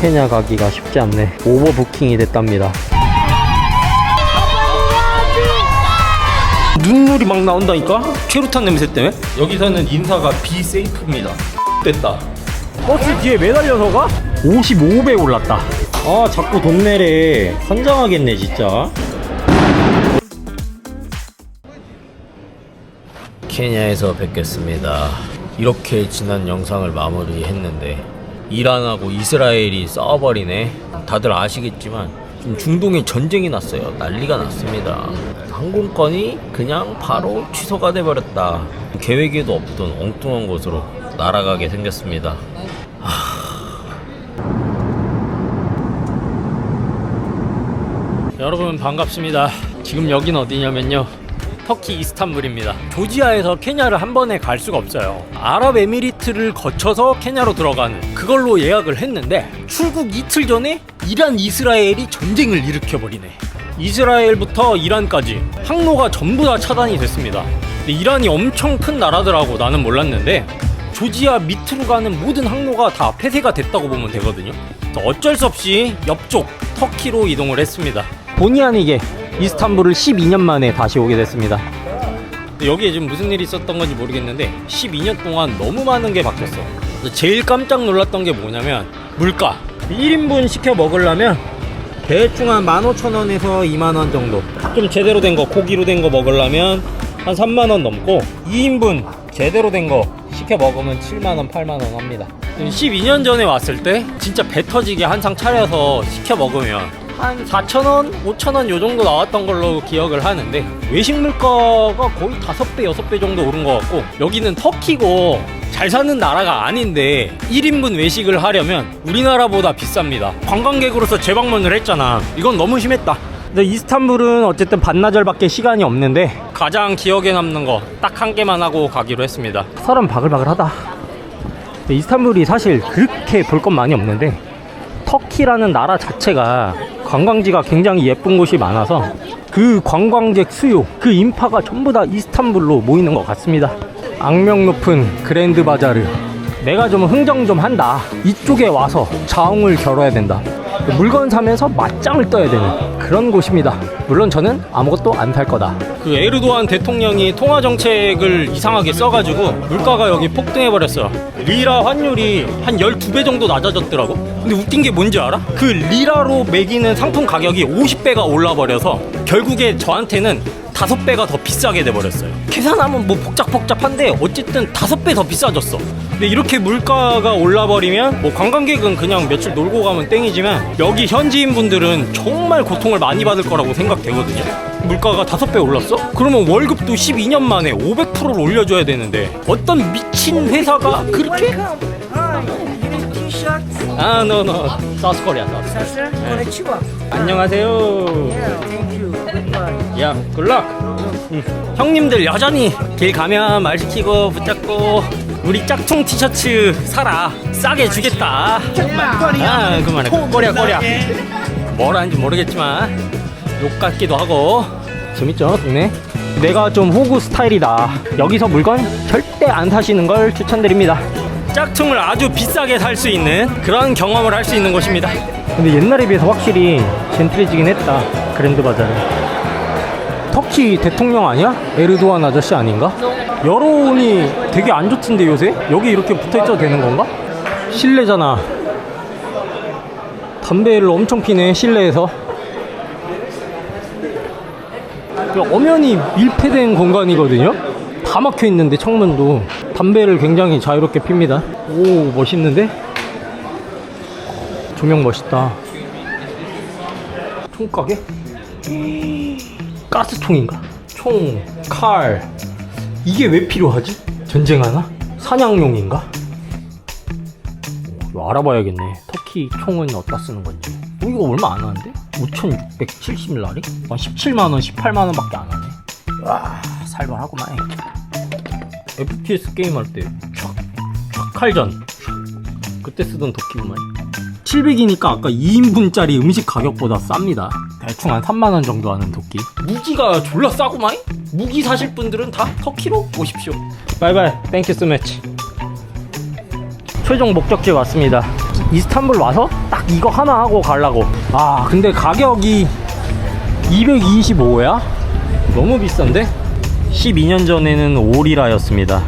케냐 가기가 쉽지 않네. 오버부킹이 됐답니다. 눈물이 막 나온다니까? 최루탄 냄새 때문에? 여기서는 인사가 비세이프입니다. 됐다. 버스 뒤에 매달려서 가? 55배 올랐다. 아, 자꾸 돈 내래. 환장하겠네, 진짜. 케냐에서 뵙겠습니다. 이렇게 지난 영상을 마무리했는데 이란하고 이스라엘이 싸워버리네. 다들 아시겠지만 좀 중동에 전쟁이 났어요. 난리가 났습니다. 항공권이 그냥 바로 취소가 돼버렸다. 계획에도 없던 엉뚱한 곳으로 날아가게 생겼습니다. 여러분 반갑습니다. 지금 여긴 어디냐면요. 터키 이스탄불입니다. 조지아에서 케냐를 한 번에 갈 수가 없어요. 아랍에미리트를 거쳐서 케냐로 들어가는 그걸로 예약을 했는데 출국 이틀 전에 이란 이스라엘이 전쟁을 일으켜버리네. 이스라엘부터 이란까지 항로가 전부 다 차단이 됐습니다. 이란이 엄청 큰 나라더라고 나는 몰랐는데 조지아 밑으로 가는 모든 항로가 다 폐쇄가 됐다고 보면 되거든요. 어쩔 수 없이 옆쪽 터키로 이동을 했습니다. 본의 아니게 이스탄불을 12년 만에 다시 오게 됐습니다. 여기에 지금 무슨 일이 있었던 건지 모르겠는데 12년 동안 너무 많은 게 바뀌었어. 제일 깜짝 놀랐던 게 뭐냐면 물가. 1인분 시켜 먹으려면 대충 한 15,000원에서 2만원 정도. 좀 제대로 된 거, 고기로 된 거 먹으려면 한 3만원 넘고 2인분 제대로 된 거 시켜 먹으면 7만원, 8만원 합니다. 12년 전에 왔을 때 진짜 배 터지게 한상 차려서 시켜 먹으면 한 4,000원, 5,000원 요 정도 나왔던 걸로 기억을 하는데 외식 물가가 거의 5배, 6배 정도 오른 것 같고 여기는 터키고 잘 사는 나라가 아닌데 1인분 외식을 하려면 우리나라보다 비쌉니다. 관광객으로서 재방문을 했잖아. 이건 너무 심했다. 근데 이스탄불은 어쨌든 반나절밖에 시간이 없는데 가장 기억에 남는 거 딱 한 개만 하고 가기로 했습니다. 사람 바글바글하다. 이스탄불이 사실 그렇게 볼 건 많이 없는데 터키라는 나라 자체가 관광지가 굉장히 예쁜 곳이 많아서 그 관광객 수요, 그 인파가 전부 다 이스탄불로 모이는 것 같습니다. 악명 높은 그랜드 바자르. 내가 좀 흥정 좀 한다. 이쪽에 와서 자웅을 겨뤄야 된다. 물건 사면서 맞짱을 떠야 되는 그런 곳입니다. 물론 저는 아무것도 안 살 거다. 그 에르도안 대통령이 통화 정책을 이상하게 써가지고 물가가 여기 폭등해 버렸어요. 리라 환율이 한 12배 정도 낮아졌더라고. 근데 웃긴 게 뭔지 알아? 그 리라로 매기는 상품 가격이 50배가 올라 버려서 결국에 저한테는 다섯 배가 더 비싸게 돼 버렸어요. 계산하면 뭐 복잡복잡한데 어쨌든 다섯 배 더 비싸졌어. 근데 이렇게 물가가 올라 버리면 뭐 관광객은 그냥 며칠 놀고 가면 땡이지만 여기 현지인 분들은 정말 고통을 많이 받을 거라고 생각되거든요. 물가가 다섯 배 올랐어? 그러면 월급도 12년 만에 500%를 올려줘야 되는데 어떤 미친 회사가 그렇게? 아, 너너 사우스 코리아 사우스. Sasha? Konnichiwa. 안녕하세요. 야, 굴락. 응. 형님들 여전히 길 가면 말 시키고 붙잡고 우리 짝퉁 티셔츠 사라. 싸게 주겠다. 아, 그만해. 꼬리야, 꼬리야. 뭘 하는지 모르겠지만 욕 같기도 하고 재밌죠, 동네? 내가 좀 호구 스타일이다. 여기서 물건 절대 안 사시는 걸 추천드립니다. 짝퉁을 아주 비싸게 살 수 있는 그런 경험을 할 수 있는 곳입니다. 근데 옛날에 비해서 확실히 젠틀해지긴 했다. 그랜드 바자르. 터키 대통령 아니야? 에르도안 아저씨 아닌가? 여론이 되게 안 좋던데 요새? 여기 이렇게 붙어 있어도 되는 건가? 실내잖아. 담배를 엄청 피네 실내에서. 그 엄연히 밀폐된 공간이거든요. 다 막혀 있는데 창문도 담배를 굉장히 자유롭게 핍니다. 오 멋있는데? 조명 멋있다. 총가게? 가스총인가? 총, 칼. 이게 왜 필요하지? 전쟁하나? 사냥용인가? 알아봐야겠네. 터키 총은 어디다 쓰는 건지. 어, 이거 얼마 안 하는데? 5,670라리? 한 17만원, 18만원 밖에 안 하네. 와, 살벌하구만. FPS 게임 할 때, 촥, 촥 칼전. 촥. 그때 쓰던 도끼구만. 700이니까 아까 2인분짜리 음식 가격보다 쌉니다. 대충 한 3만원 정도 하는 도끼. 무기가 졸라 싸구만? 무기 사실 분들은 다 터키로 오십시오. 바이바이. 땡큐 스매치. 최종 목적지 왔습니다. 이스탄불 와서 딱 이거 하나 하고 가려고 아 근데 가격이 225야? 너무 비싼데? 12년 전에는 오리라였습니다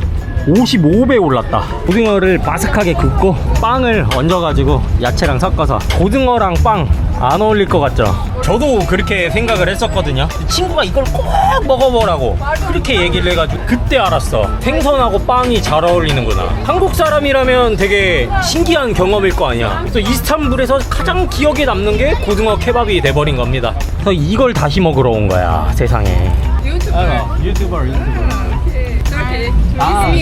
55배 올랐다 고등어를 바삭하게 굽고 빵을 얹어가지고 야채랑 섞어서 고등어랑 빵 안 어울릴 것 같죠? 저도 그렇게 생각을 했었거든요 친구가 이걸 꼭 먹어보라고 그렇게 얘기를 해가지고 그때 알았어 생선하고 빵이 잘 어울리는구나 한국 사람이라면 되게 신기한 경험일 거 아니야 그래서 이스탄불에서 가장 기억에 남는 게 고등어 케밥이 돼버린 겁니다 그래서 이걸 다시 먹으러 온 거야 세상에 YouTuber. 유튜버 유튜버 Turkey. Ah.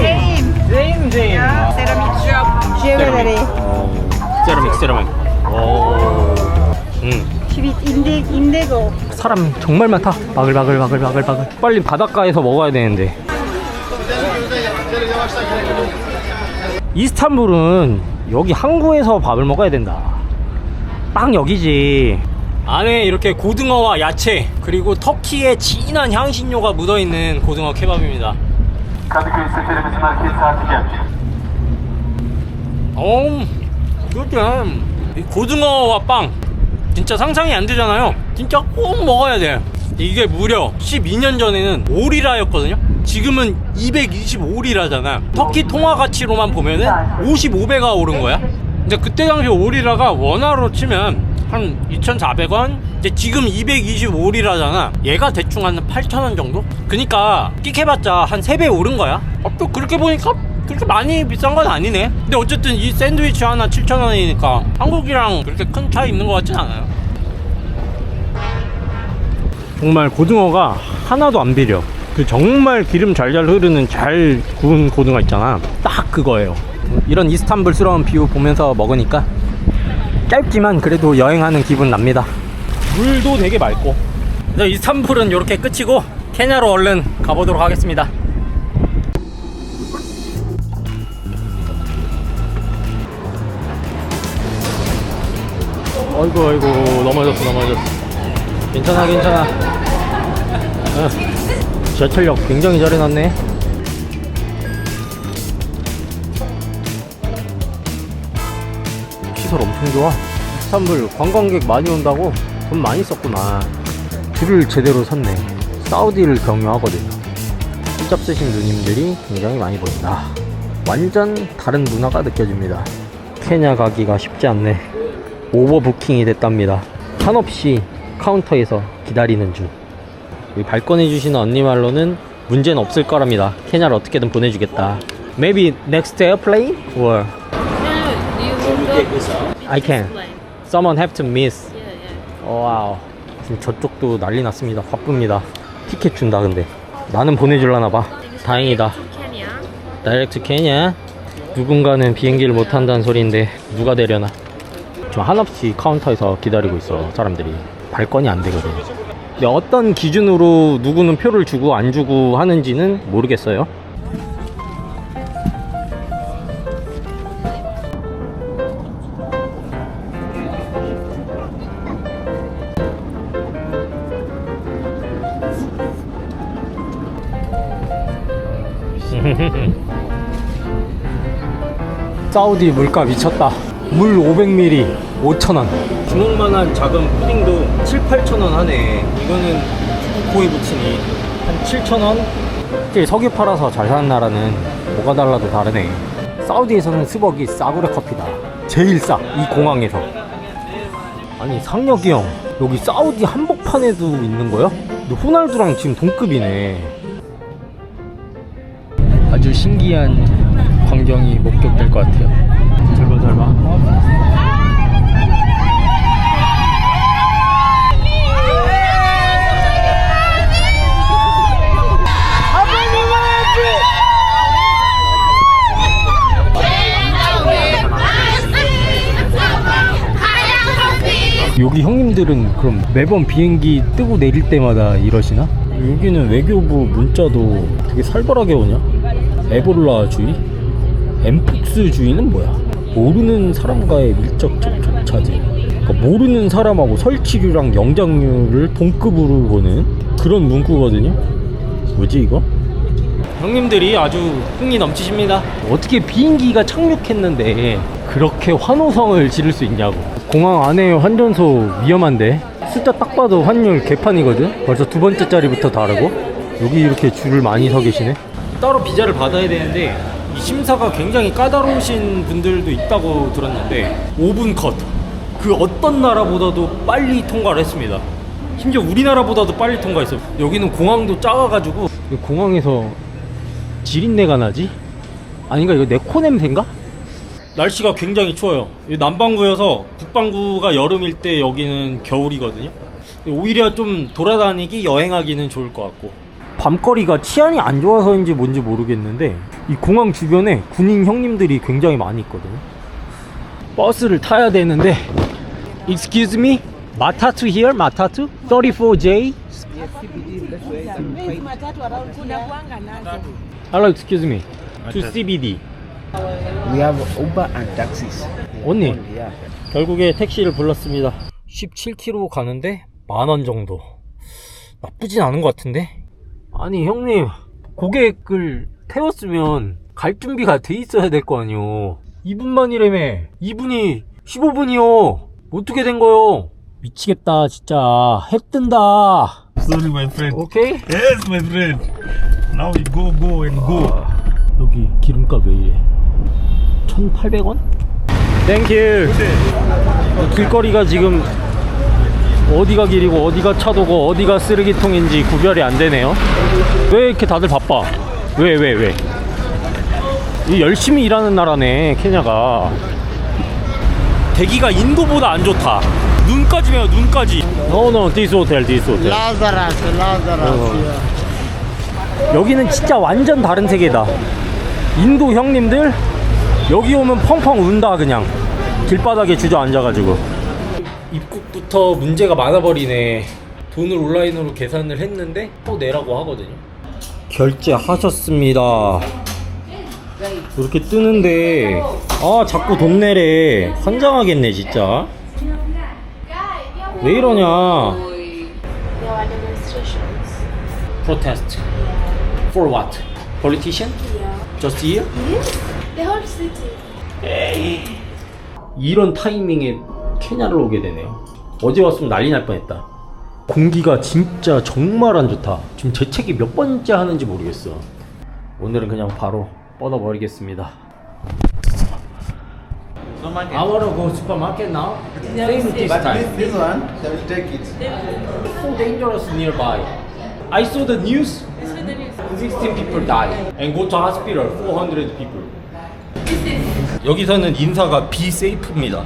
Same. 제임 Yeah. Ceramic job. Jewelry. 세라 음. Sweet indi- indigo. 사람 정말 많다. 바글바글 바글바글 바글. 빨리 바닷가에서 먹어야 되는데. 이스탄불은 여기 항구에서 밥을 먹어야 된다. 딱 여기지. 안에 이렇게 고등어와 야채 그리고 터키의 진한 향신료가 묻어 있는 고등어 케밥입니다. 어, 그렇죠. 이 고등어와 빵 진짜 상상이 안 되잖아요. 진짜 꼭 먹어야 돼. 이게 무려 12년 전에는 5리라였거든요. 지금은 225리라잖아. 터키 통화 가치로만 보면은 55배가 오른 거야. 근데 그때 당시 5리라가 원화로 치면 한 2,400원? 이제 지금 225리라잖아. 얘가 대충 한 8,000원 정도? 그니까 끽해봤자 한 3배 오른 거야. 어, 또 그렇게 보니까 그렇게 많이 비싼 건 아니네. 근데 어쨌든 이 샌드위치 하나 7,000원이니까 한국이랑 그렇게 큰 차이 있는 것 같진 않아요. 정말 고등어가 하나도 안 비려. 그 정말 기름 잘잘 흐르는 잘 구운 고등어 있잖아. 딱 그거예요. 이런 이스탄불스러운 뷰 보면서 먹으니까 짧지만 그래도 여행하는 기분 납니다. 물도 되게 맑고. 그래서 이스탄불은 이렇게 끝이고 케냐로 얼른 가보도록 하겠습니다. 아이고 아이고 넘어졌어 넘어졌어. 괜찮아 괜찮아. 어, 제철력 굉장히 잘 해놨네. 시설 엄청 좋아. 이스탄불 관광객 많이 온다고 돈 많이 썼구나. 줄을 제대로 섰네. 사우디를 경유하거든요. 흰잡 쓰신 누님들이 굉장히 많이 보인다. 완전 다른 문화가 느껴집니다. 케냐 가기가 쉽지 않네. 오버부킹이 됐답니다. 한없이 카운터에서 기다리는 중. 이 발권해 주시는 언니 말로는 문제는 없을 거랍니다. 케냐를 어떻게든 보내주겠다. Maybe next airplane or I can. Someone have to miss. 와우. 지금 저쪽도 난리 났습니다. 바쁩니다. 티켓 준다 근데. 나는 보내줄라나 봐. 다행이다. 다이렉트 케냐? 누군가는 비행기를 못 탄다는 소리인데 누가 되려나? 지금 한없이 카운터에서 기다리고 있어 사람들이 발권이 안 되거든. 근데 어떤 기준으로 누구는 표를 주고 안 주고 하는지는 모르겠어요. 사우디 물가 미쳤다. 물 500ml 5,000원. 주먹만한 작은 푸딩도 7, 8,000원 하네. 이거는 코에 붙이니 한 7,000원? 확실히 석유 팔아서 잘 사는 나라는 뭐가 달라도 다르네. 사우디에서는 스벅이 싸구려 커피다. 제일 싸. 이 공항에서. 아니 상혁이 형 여기 사우디 한복판에도 있는 거야? 근데 호날두랑 지금 동급이네. 아주 신기한 광경이 목격될 것 같아요. 잘 봐, 잘 봐. 형님들은 그럼 매번 비행기 뜨고 내릴 때마다 이러시나? 여기는 외교부 문자도 되게 살벌하게 오냐? 에볼라 주의? 엠폭스 주의는 뭐야? 모르는 사람과의 밀접 접촉 차지. 그러니까 모르는 사람하고 설치류랑 영장류를 동급으로 보는 그런 문구거든요. 뭐지 이거? 형님들이 아주 흥이 넘치십니다. 어떻게 비행기가 착륙했는데 그렇게 환호성을 지를 수 있냐고. 공항 안에 환전소 위험한데 숫자 딱 봐도 환율 개판이거든. 벌써 두 번째 자리부터 다르고 여기 이렇게 줄을 많이 서 계시네. 따로 비자를 받아야 되는데 이 심사가 굉장히 까다로우신 분들도 있다고 들었는데 5분 컷. 그 어떤 나라보다도 빨리 통과를 했습니다. 심지어 우리나라보다도 빨리 통과했어요. 여기는 공항도 작아가지고 이 공항에서 지린내가 나지? 아닌가 이거 내 코 냄새인가? 날씨가 굉장히 추워요. 이 남반구여서 북반구가 여름일 때 여기는 겨울이거든요. 오히려 좀 돌아다니기 여행하기는 좋을 것 같고 밤거리가 치안이 안 좋아서인지 뭔지 모르겠는데 이 공항 주변에 군인 형님들이 굉장히 많이 있거든요. 버스를 타야 되는데 Excuse me? 마타투 here? 마타투? 34J? Hello, excuse me. To CBD. We have Uber and taxis. 언니, Yeah. 결국에 택시를 불렀습니다. 17km 가는데 만원 정도. 나쁘진 않은 것 같은데? 아니, 형님, 고객을 태웠으면 갈 준비가 돼 있어야 될 거 아니요. 2분만이라며. 2분이 15분이요. 어떻게 된 거요? 미치겠다, 진짜. 해 뜬다. Sorry, my friend. 오케이? Yes, my friend. Now we go, go, and go. 여기 기름값 왜 이래? 1,800원? 땡큐. 길거리가 지금 어디가 길이고 어디가 차도고 어디가 쓰레기통인지 구별이 안 되네요. 왜 이렇게 다들 바빠? 왜, 왜, 왜? 이 열심히 일하는 나라네, 케냐가. 대기가 인도보다 안 좋다. 눈까지 매요, 눈까지. No, no, this hotel, this hotel. Lazarus, Lazarus. 여기는 진짜 완전 다른 세계다. 인도 형님들 여기 오면 펑펑 운다 그냥 길바닥에 주저앉아가지고 입국부터 문제가 많아버리네. 돈을 온라인으로 계산을 했는데 또 내라고 하거든요. 결제하셨습니다. 이렇게 뜨는데 아 자꾸 돈 내래 환장하겠네 진짜. 왜 이러냐? Protest. For what? Politician? Just here? Whole city. 이런 타이밍에 케냐를 오게 되네요. 어제 왔으면 난리 날 뻔했다. 공기가 진짜 정말 안 좋다. 지금 재채기 몇 번째 하는지 모르겠어. 오늘은 그냥 바로 뻗어버리겠습니다. I wanna go supermarket now. Same this time. This one, shall we take it? so dangerous nearby. I saw the news. 16 people died and go to hospital 400 people. 여기서는 인사가 safe입니다.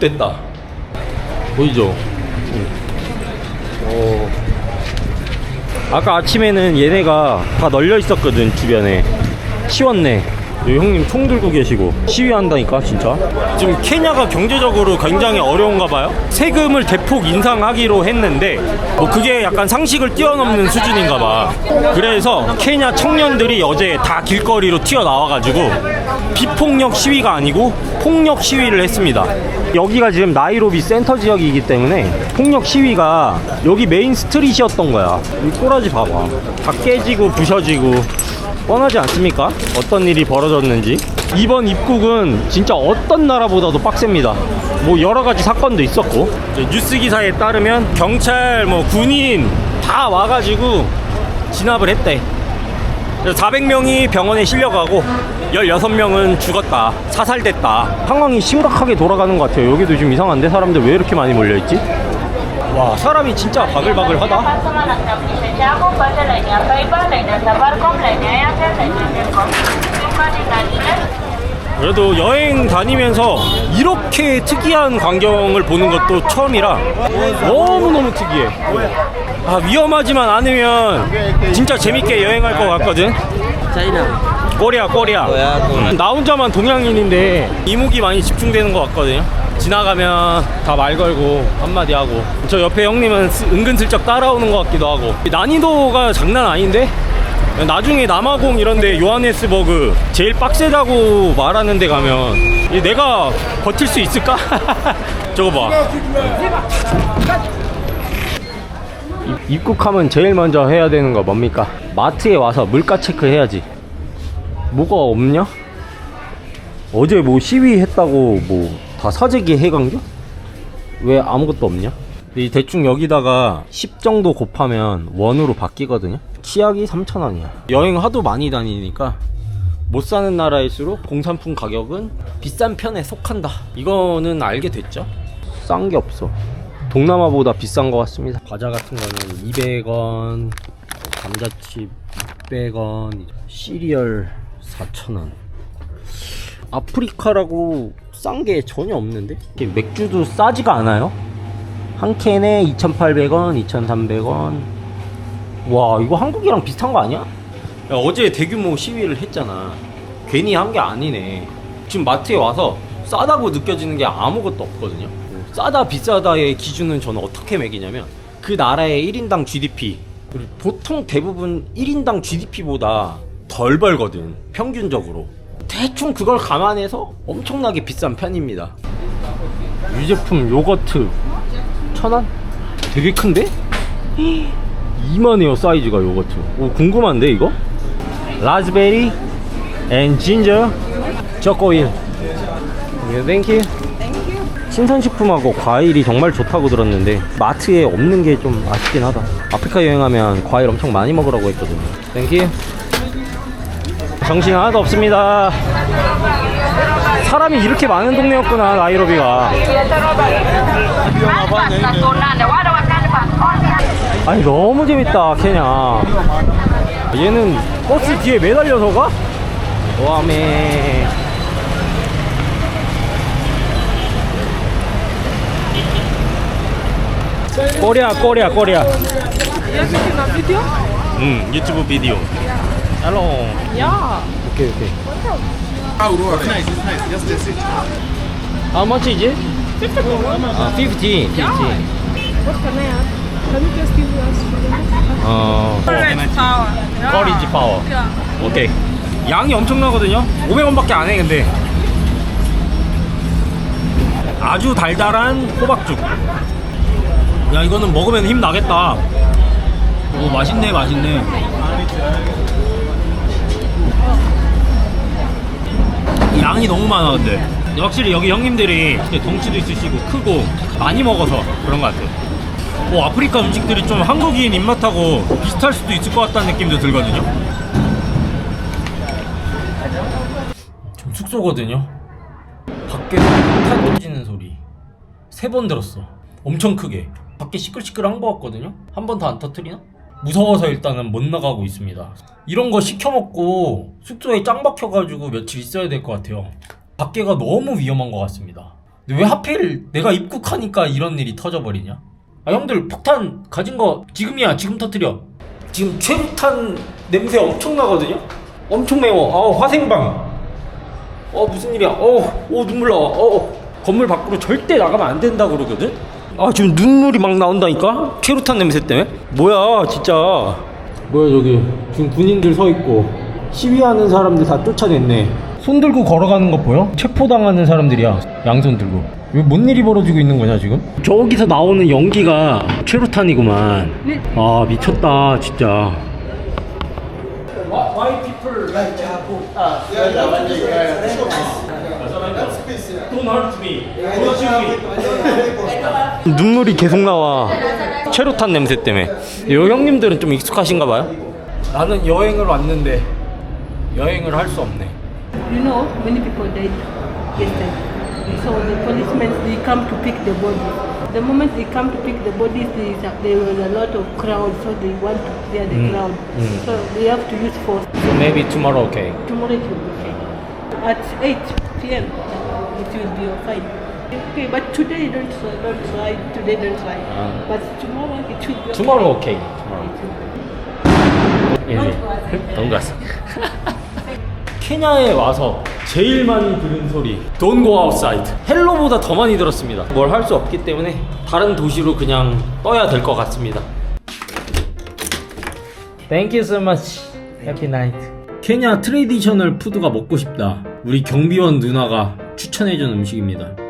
됐다. 보이죠? 어. 아까 아침에는 얘네가 다 널려 있었거든 주변에. 치웠네. 형님 총 들고 계시고 시위한다니까 진짜 지금 케냐가 경제적으로 굉장히 어려운가 봐요 세금을 대폭 인상하기로 했는데 뭐 그게 약간 상식을 뛰어넘는 수준인가 봐 그래서 케냐 청년들이 어제 다 길거리로 튀어나와가지고 비폭력 시위가 아니고 폭력 시위를 했습니다 여기가 지금 나이로비 센터 지역이기 때문에 폭력 시위가 여기 메인 스트릿이었던 거야 이 꼬라지 봐봐 다 깨지고 부셔지고 뻔하지 않습니까? 어떤 일이 벌어졌는지. 이번 입국은 진짜 어떤 나라보다도 빡셉니다. 뭐 여러 가지 사건도 있었고 뉴스 기사에 따르면 경찰, 뭐 군인 다 와가지고 진압을 했대. 400명이 병원에 실려가고 16명은 죽었다. 사살됐다. 상황이 심각하게 돌아가는 것 같아요. 여기도 좀 이상한데 사람들 왜 이렇게 많이 몰려있지? 와 사람이 진짜 바글바글하다. 그래도 여행 다니면서 이렇게 특이한 광경을 보는 것도 처음이라 너무너무 특이해. 아, 위험하지만 않으면 진짜 재밌게 여행할 것 같거든. 꼬리야, 꼬리야. 음, 나 혼자만 동양인인데 이목이 많이 집중되는 것 같거든요. 지나가면 다 말 걸고 한마디 하고 저 옆에 형님은 스- 은근슬쩍 따라오는 것 같기도 하고 난이도가 장난 아닌데 나중에 남아공 이런데 요하네스버그 제일 빡세다고 말하는 데 가면 이 내가 버틸 수 있을까? 저거 봐 입- 입국하면 제일 먼저 해야 되는 거 뭡니까? 마트에 와서 물가 체크해야지. 뭐가 없냐? 어제 뭐 시위했다고 뭐 다 사재기 해간겨? 왜 아무것도 없냐? 이 대충 여기다가 10 정도 곱하면 원으로 바뀌거든요. 치약이 3,000원이야. 여행 하도 많이 다니니까 못 사는 나라일수록 공산품 가격은 비싼 편에 속한다. 이거는 알게 됐죠? 싼 게 없어. 동남아보다 비싼 것 같습니다. 과자 같은 거는 200원, 감자칩 600원, 시리얼 4,000원. 아프리카라고 싼 게 전혀 없는데? 맥주도 싸지가 않아요. 한 캔에 2,800원, 2,300원. 와, 이거 한국이랑 비슷한 거 아니야? 야, 어제 대규모 시위를 했잖아. 괜히 한 게 아니네. 지금 마트에 와서 싸다고 느껴지는 게 아무것도 없거든요. 싸다 비싸다의 기준은 저는 어떻게 매기냐면 그 나라의 1인당 GDP 보통 대부분 1인당 GDP보다 덜 벌거든 평균적으로. 대충 그걸 감안해서 엄청나게 비싼 편입니다. 유제품 요거트. 천원? 되게 큰데? 이만해요 사이즈가 요거트. 오 궁금한데 이거? 라즈베리 앤 진저 초코일. 예, 땡큐 신선식품하고 과일이 정말 좋다고 들었는데 마트에 없는 게 좀 아쉽긴 하다. 아프리카 여행하면 과일 엄청 많이 먹으라고 했거든요. 땡큐 정신 하나도 없습니다. 사람이 이렇게 많은 동네였구나 나이로비가. 아니 너무 재밌다 케냐. 얘는 버스 뒤에 매달려서 가? 와메 코리아 코리아 코리아 응 유튜브 비디오. 헬로. Yeah. 오케이 오케이. How much is it? 50 아, 50 50어 Courage power. Yeah. 커리지 파워 Yeah. 오케이. 양이 엄청나거든요? 500원밖에 안 해 근데. 아주 달달한 호박죽 야 이거는 먹으면 힘 나겠다 오 맛있네 맛있네 양이 너무 많아 근데 확실히 여기 형님들이 이렇게 덩치도 있으시고 크고 많이 먹어서 그런 것 같아요 뭐 아프리카 음식들이 좀 한국인 입맛하고 비슷할 수도 있을 것 같다는 느낌도 들거든요 지금 숙소거든요. 밖에서 폭탄 터지는 소리 세 번 들었어. 엄청 크게. 밖에 시끌시끌한 것 같거든요. 한 번 더 안 터트리나? 무서워서 일단은 못 나가고 있습니다. 이런 거 시켜 먹고 숙소에 짱 박혀가지고 며칠 있어야 될 것 같아요. 밖에가 너무 위험한 것 같습니다. 근데 왜 하필 내가 입국하니까 이런 일이 터져버리냐? 아 형들 폭탄 가진 거 지금이야 지금 터트려. 지금 최루탄 냄새 엄청 나거든요. 엄청 매워. 아 화생방. 어 무슨 일이야? 어, 오 눈물 나와. 어, 어 건물 밖으로 절대 나가면 안 된다 그러거든. 아 지금 눈물이 막 나온다니까? 최루탄 냄새 때문에? 뭐야 진짜. 뭐야 저기 지금 군인들 서 있고 시위하는 사람들 다 쫓아냈네. 손 들고 걸어가는 거 보여? 체포당하는 사람들이야. 양손 들고. 왜 뭔 일이 벌어지고 있는 거냐 지금? 저기서 나오는 연기가 최루탄이구만. 아 미쳤다 진짜. Why people like Don't hurt me. Don't shoot me. 눈물이 계속 나와. 최루탄 냄새 때문에. 요 형님들은 좀 익숙하신가 봐요. 나는 여행을 왔는데 여행을 할 수 없네. You know, many people died yesterday. So the policemen they come to pick the bodies. The moment they come to pick the bodies, there, is a, there was a lot of crowd, so they want to clear the Mm. crowd. Mm. So they have to use force. So maybe tomorrow okay. Tomorrow it will be okay. At 8 p.m. it will be fine. Okay, but today don't try, don't try. Today don't try. Ah. But tomorrow it will be Tomorrow okay. okay. Tomorrow. Will be. 예, 돈가스. 케냐에 와서 제일 많이 들은 소리 Don't go outside 헬로보다 더 많이 들었습니다 뭘 할 수 없기 때문에 다른 도시로 그냥 떠야 될 것 같습니다 Thank you so much Happy night 케냐 트레디셔널 푸드가 먹고 싶다 우리 경비원 누나가 추천해준 음식입니다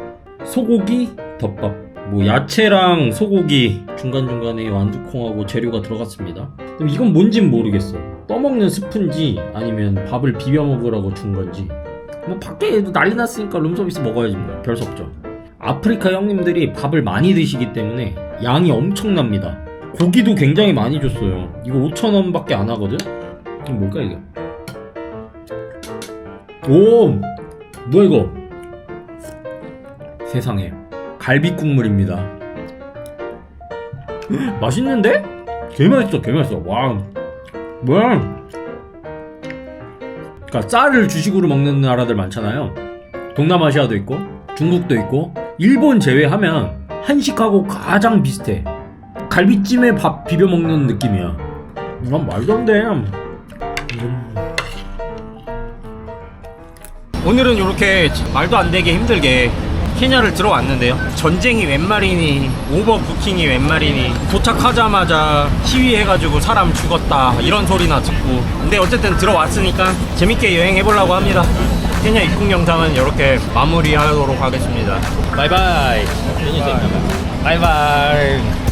소고기 덮밥 뭐 야채랑 소고기 중간중간에 완두콩하고 재료가 들어갔습니다. 그럼 이건 뭔진 모르겠어. 떠먹는 스푼지 아니면 밥을 비벼 먹으라고 준 건지. 뭐 밖에도 난리 났으니까 룸서비스 먹어야지 뭐. 별수 없죠. 아프리카 형님들이 밥을 많이 드시기 때문에 양이 엄청납니다. 고기도 굉장히 많이 줬어요. 이거 5,000원밖에 안 하거든? 이거 뭘까 이게? 오! 뭐야 이거? 세상에 갈비 국물입니다. 맛있는데? 개 맛있어, 개 맛있어. 와, 뭐야? 그러니까 쌀을 주식으로 먹는 나라들 많잖아요. 동남아시아도 있고, 중국도 있고, 일본 제외하면 한식하고 가장 비슷해. 갈비찜에 밥 비벼 먹는 느낌이야. 이건 말도 안 돼. 오늘은 이렇게 말도 안 되게 힘들게 케냐를 들어왔는데요. 전쟁이 웬 말이니, 오버부킹이 웬 말이니, 도착하자마자 시위해가지고 사람 죽었다, 이런 소리나 듣고. 근데 어쨌든 들어왔으니까 재밌게 여행해보려고 합니다. 케냐 입국 영상은 이렇게 마무리하도록 하겠습니다. 바이바이. 바이바이.